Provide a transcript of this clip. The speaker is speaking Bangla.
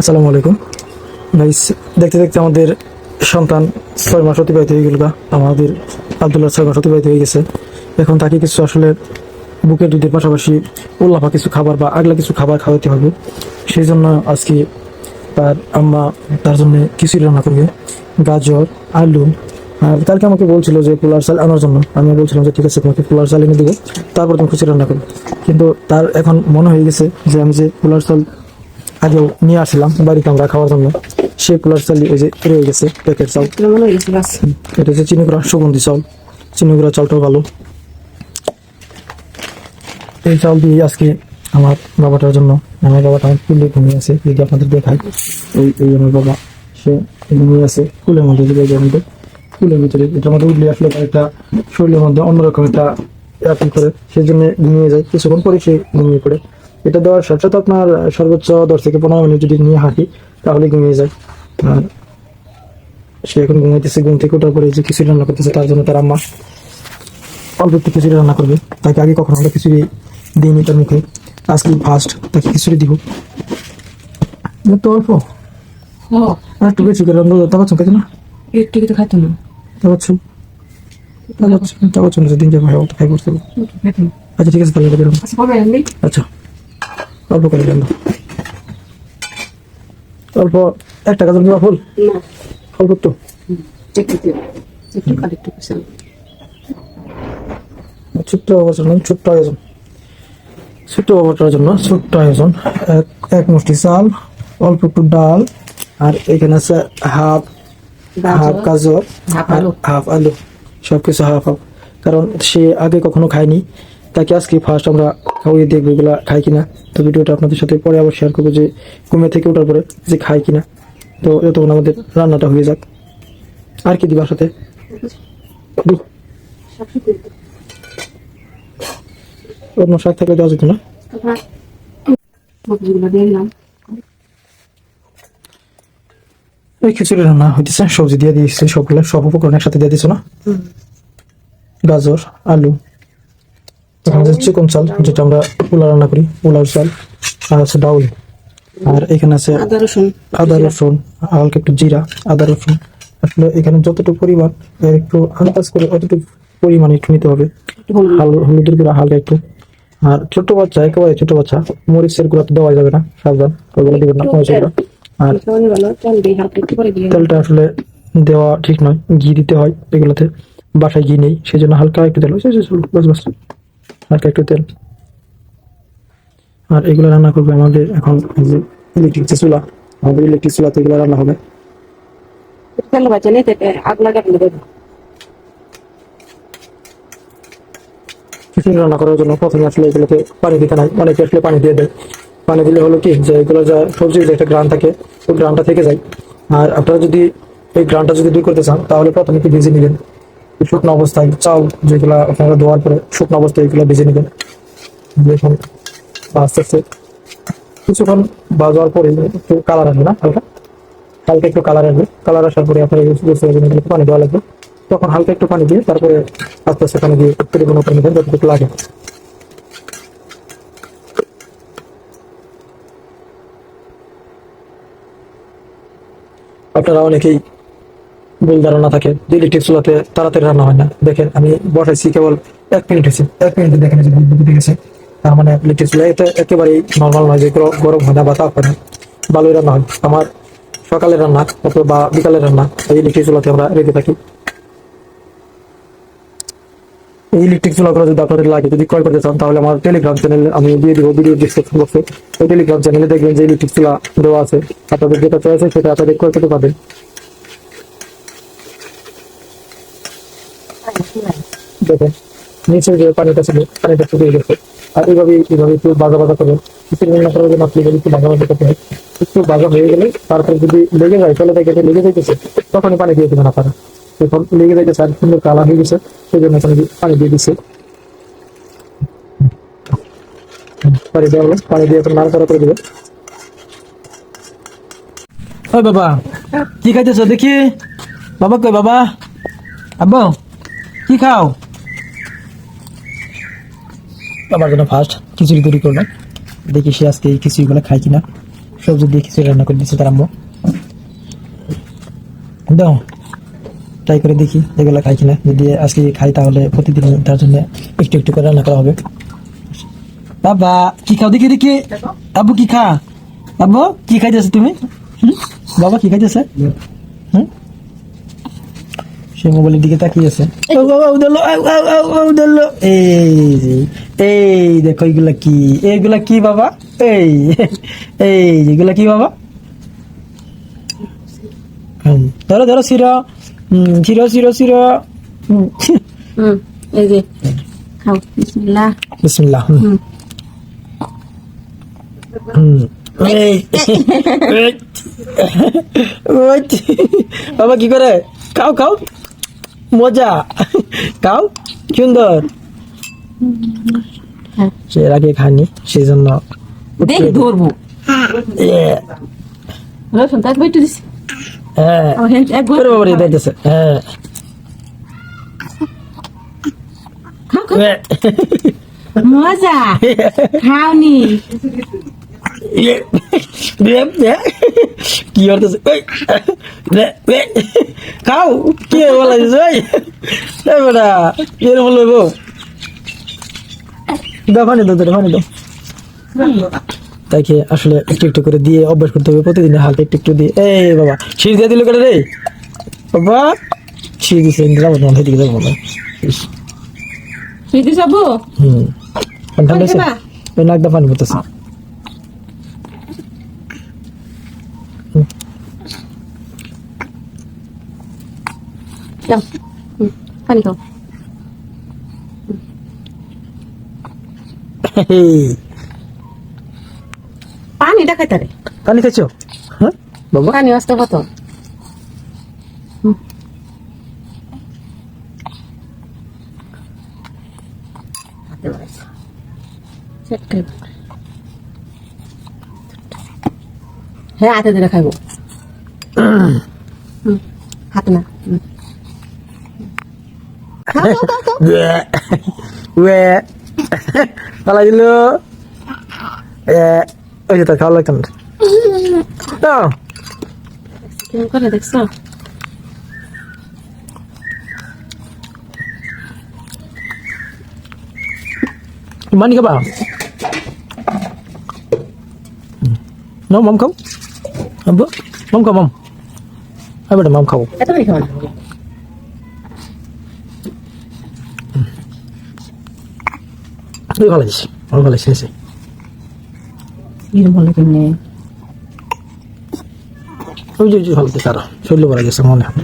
আসসালামু আলাইকুম। গাইস দেখতে দেখতে আমাদের সন্তান ছয় মাস অতিবাহিত হয়ে গেল। আমাদের আবদুল্লাহ ছয় মাস অতিবাহিত হয়ে গেছে। এখন তাকে কিছু আসলে বুকের দুধের পাশাপাশি উল্লাফা কিছু খাবার বা আগলা কিছু খাবার খাওয়াতে হবে। সেই জন্য আজকে তার আম্মা তার জন্য কিছুই রান্না করবে। গাজর, আলু। আর কালকে আমাকে বলছিল যে পোলার চাল আনার জন্য। আমি বলছিলাম যে ঠিক আছে, তোমাকে পোলার চাল এনে দেবো। তারপর তুমি খুশি রান্না করবে। কিন্তু তার এখন মনে হয়ে গেছে যে আমি যে পোলার চাল আগেও নিয়ে আসছিলাম বাড়িতে আমরা খাওয়ার জন্য। সেই পোলার চাল ওই যে রয়ে গেছে প্যাকেট চাল। এটা এটা হচ্ছে চিনিগুড়া সুগন্ধি চাল। চিনিগুড়া চালটাও ভালো। এই চাল দিয়ে আজকে আমার বাবাটার জন্য, আমার বাবাটা আমার কুলে ঘুমিয়ে আছে যদি আপনাদের দেখায় এই এই আমার বাবা, সে ঘুমিয়ে আছে, কুলের মধ্যে যে জায়গার মধ্যে কুলের ভিতরে এটার মধ্যে উঠলে আসলে একটা শরীরের মধ্যে অন্যরকম একটা অ্যাপিল করে সেই জন্য ঘুমিয়ে যায়। কিছুক্ষণ পরে সে ঘুমিয়ে পড়ে। এটা দেওয়ার সাথে সাথে আপনার সর্বোচ্চ দশ থেকে পনেরো মিনিট যদি নিয়ে হাঁটি তাহলে ঘুমিয়ে যায়। আর সে এখন ঘুমাইতেছে ঘুম থেকে ওঠার পরে যে খিচুড়ি রান্না করতেছে তার জন্য তার আম্মা অল্প একটু খিচুড়ি রান্না করবে। তাকে আগে কখনো আমরা খিচুড়ি দিইনি তার মুখে। আজকে ফার্স্ট তাকে খিচুড়ি দিব। তো অল্প। ও আর একটু বেশি করে রান্না তা পাচ্ছ কেন না? একটু কিন্তু খাইতো না। তা পাচ্ছ তা পাচ্ছ তা পাচ্ছ না দিন যাবে অত খাই করতে খাইতো আচ্ছা ঠিক আছে তাহলে আচ্ছা। অল্প করে রান্না অল্প একটা ফুল? অল্প তো ছোট্ট আয়োজন ছোট্ট আয়োজন ছোট্ট বাবাটার জন্য ছোট্ট আয়োজন এক এক মুঠি চাল অল্প একটু ডাল আর এখানে আছে হাফ হাফ গাজর। হাফ আলু। সবকিছু হাফ হাফ। কারণ সে আগে কখনো খায়নি। তাকে আজকে ফার্স্ট আমরা খাওয়িয়ে দেখব এগুলা খাই কিনা। তো ভিডিওটা আপনাদের সাথে পরে আবার শেয়ার করব যে ঘুমে থেকে ওঠার পরে যে খাই কিনা। তো যতক্ষণ আমাদের রান্নাটা হয়ে যাক। আর কি দিবার সাথে? অন্য শাক থাকলে দেওয়া যেত না। এই খিচুড়ি রান্না হইতেছে সবজি দিয়ে দিয়েছে সবগুলো সব উপকরণ একসাথে দিয়ে দিছো না? গাজর আলু। এখানে আছে চিকন চাল যেটা আমরা পোলা রান্না করি পোলার চাল আর আছে ডাউল আর এখানে আছে আদা রসুন আদা রসুন হালকা একটু জিরা আদা রসুন আসলে এখানে যতটুকু পরিমাণ এর একটু আন্দাজ করে অতটুকু পরিমাণ একটু নিতে হবে হাল- হলুদের গুঁড়া হালকা একটু আর ছোট বাচ্চা একেবারে ছোট বাচ্চা মরিচের গুঁড়া তো দেওয়া যাবে না সাবধান দিবেন না আর তেলটা আসলে দেওয়া ঠিক নয় ঘি দিতে হয় এগুলোতে বাসায় ঘি নেই সেই জন্য হালকা একটু তেল? বাস বাস হালকা একটু তেল। আর এগুলো রান্না করবে আমাদের এখন ইলেকট্রিক যে চুলা আমাদের ইলেকট্রিক চুলাতে এগুলো রান্না হবে। খিচুড়ি রান্না করার জন্য প্রথমে আসলে পানি দিতে নাই অনেকে আসলে পানি দিয়ে দেয়। পানি দিলে হলো কি যে এগুলো যা সবজির যে একটা গ্রান থাকে ওই গ্রানটা থেকে যায়। আর আপনারা যদি এই গ্রানটা যদি দূর করতে চান তাহলে প্রথমে একটু ভেজে নেবেন। শুকনো অবস্থায় চাল যেগুলো আপনারা ধোয়ার পরে শুকনো অবস্থায় এগুলো ভেজে নেবেন। আস্তে আস্তে কিছুক্ষণ বাজার পরে একটু কালার আসবে না, হালকা? হালকা একটু কালার আসবে। কালার আসার পরে আপনার এগুলো পানি দেওয়া লাগবে। তখন হালকা একটু পানি দিয়ে তারপরে আস্তে আস্তে পানি দিয়ে পরিমাণ করে নেবেন যতটুকু লাগে। আপনারা অনেকেই ভুল ধারণা থাকে যে ইলেকট্রিক চুলাতে তাড়াতাড়ি রান্না হয় না। দেখেন, আমি বসাইছি কেবল এক মিনিট হয়েছে। এক মিনিটে দেখেন যে বুদবুদ গেছে। তার মানে ইলেকট্রিক চুলা এটা একেবারেই নর্মাল নয়, যে গরম হয় না বা তাপ হয় না ভালোই রান্না হয়। আমার সকালের রান্না অথবা বা বিকালের রান্না, এই ইলেকট্রিক চুলাতে আমরা রেখে থাকি। এই ইলেকট্রিক চুলাগুলো যদি আপনাদের লাগে, যদি ক্রয় করতে চান, তাহলে আমার টেলিগ্রাম চ্যানেল আমি দিয়ে দিব ভিডিও ডিসক্রিপশন বক্সে ওই টেলিগ্রাম চ্যানেলে দেখবেন যে ইলেকট্রিক চুলা দেওয়া আছে। আপনাদের যেটা চয়েছে সেটা আপনাদের ক্রয় করতে পারবেন। দেখেন নিচে যে পানিটা ছিল, পানিটা শুকিয়ে গেছে। আর এইভাবে এইভাবে একটু বাজা বাজা করবেন কিছু রান্না করার জন্য আপনি একটু বাজা বাজা করতে একটু বাজা হয়ে গেলে তারপরে যদি লেগে যায় তাহলে দেখে লেগে যাইতেছে, তখনই পানি দিয়ে দেবেন আপনারা। এখন লেগে যাইতেছে আর সুন্দর কালা হয়ে গেছে, সেই জন্য এখানে পানি দিয়ে দিচ্ছে। পানি দেওয়া হলো, পানি দিয়ে এখন নাড়াচাড়া করে দেবে ওই বাবা, কি খাইতেছ দেখি? বাবা কই বাবা? আব্বু? কি খাও? বাবার জন্য ফার্স্ট খিচুড়ি তৈরি করলাম। দেখি সে আজকে এই খিচুড়িগুলো খাই কিনা। সবজি দিয়ে কিছু রান্না করে দিচ্ছে তার আম্মু। দাও ট্রাই করে দেখি এগুলো খাই কিনা। যদি আজকে খাই তাহলে প্রতিদিন তার জন্য একটু একটু করে রান্না করা হবে। বাবা, কি খাও? দেখি দেখি। আব্বু, কি খা? আব্বু, কি খাইতেছে তুমি? বাবা, কি খাইতেছে? সে মোবাইলের দিকে তাকিয়ে আছে। ও, ও, ও, উদলো, ও, ও, ও, ও, উদলো। এই যে, এই দেখো এগুলা কি? এগুলা কি বাবা? এই এই এগুলা কি বাবা? ধরো ধরো শিরো শিরো শিরো শিরো এই যে খাও বিসমিল্লাহ। বিসমিল্লাহ বাবা কি করে? খাও খাও। মজা। খাও সুন্দর। সে আগে খায়নি সেই জন্য দেখ ধরবো। রসুন তাক বেটে দিছি। হ্যাঁ। হ্যাঁ। মজা। খাওনি। কি করতেছে? খাও কি বলা দিছে ওই বেটা এরকম হলো দাও পানি দাও দাও পানি দাও। তাকে আসলে একটু একটু করে দিয়ে অভ্যাস করতে হবে প্রতিদিন হালকা একটু একটু দিয়ে। এই বাবা ছিঁড় দিয়ে দিল কেটে রে? বাবা ছিঁড় দিছে যাব তোমার দিকে যাব না। সুইটি সাবু হুম। ঠান্ডা নাকটা পানি পড়তেছে যাও হুম, পানি খাও এই, পানিটা খাইতে রে পানি খাইছো? হ্যাঁ বাবা। পানি আসতে কত? হ্যাঁ হাতে দিলে খাইব হুম, হাতে না হুম। খাও, খাও, খাও, খাও। ওয়ে ওয়ে পালা দিল ওই যে তোর খাওয়া লাগতাম না মানি খাবা মাম খাও মাম খাও মাম বেটা মাম খাও খাওয়া তুই ভালো আছিস ভালো ভালো আছিস ভালো হলো কেমনে ওই যে ভালো দিস আরও শরীর বলা গেছে মনে হয়।